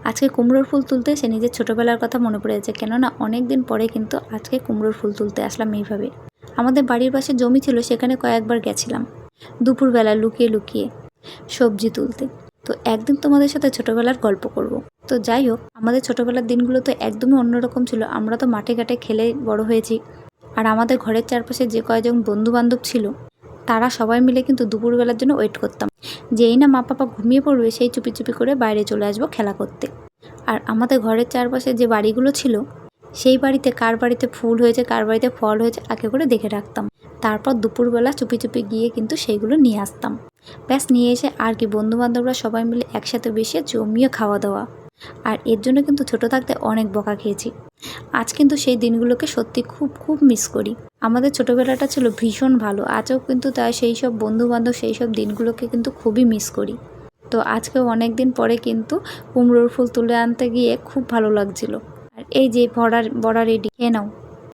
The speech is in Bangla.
আজকে কুমড়োর ফুল তুলতে সে নিজের ছোটোবেলার কথা মনে পড়ে যাচ্ছে কেননা অনেক দিন পরে কিন্তু আজকে কুমড়োর ফুল তুলতে আসলাম এইভাবে। আমাদের বাড়ির পাশে জমি ছিল, সেখানে কয়েকবার গেছিলাম। দুপুরবেলা লুকিয়ে লুকিয়ে সবজি তুলতে। তো একদিন তোমাদের সাথে ছোটোবেলার গল্প করব। তো যাই হোক, আমাদের ছোটোবেলার দিনগুলো তো একদমই অন্যরকম ছিল। আমরা তো মাঠে ঘাটে খেলে বড় হয়েছি। আর আমাদের ঘরের চারপাশে যে কয়েকজন বন্ধু বান্ধব ছিল, তারা সবাই মিলে কিন্তু দুপুরবেলার জন্য ওয়েট করতাম। যেই না মা পাপা ঘুমিয়ে পড়বে, সেই চুপি চুপি করে বাইরে চলে আসব খেলা করতে। আর আমাদের ঘরের চারপাশে যে বাড়িগুলো ছিল, সেই বাড়িতে কার বাড়িতে ফুল হয়েছে, কার বাড়িতে ফল হয়েছে, আগে করে দেখে রাখতাম। তারপর দুপুরবেলা চুপি চুপি গিয়ে কিন্তু সেইগুলো নিয়ে আসতাম। ব্যাস, নিয়ে এসে আর কি বন্ধুবান্ধবরা সবাই মিলে একসাথে বসে জমিয়ে খাওয়া দাওয়া। আর এর জন্য কিন্তু ছোট থাকতে অনেক বকা খেয়েছি। আজ কিন্তু সেই দিনগুলোকে সত্যি খুব খুব মিস করি। আমাদের ছোটোবেলাটা ছিল ভীষণ ভালো, আজও কিন্তু তাই সেই সব বন্ধুবান্ধব সেই সব দিনগুলোকে কিন্তু খুবই মিস করি। তো আজকে অনেক দিন পরে কিন্তু কুমড়োর ফুল তুলে আনতে গিয়ে খুব ভালো লাগছিল। আর এই যে ভরা বড়া রেডি, খেয়ে নাও।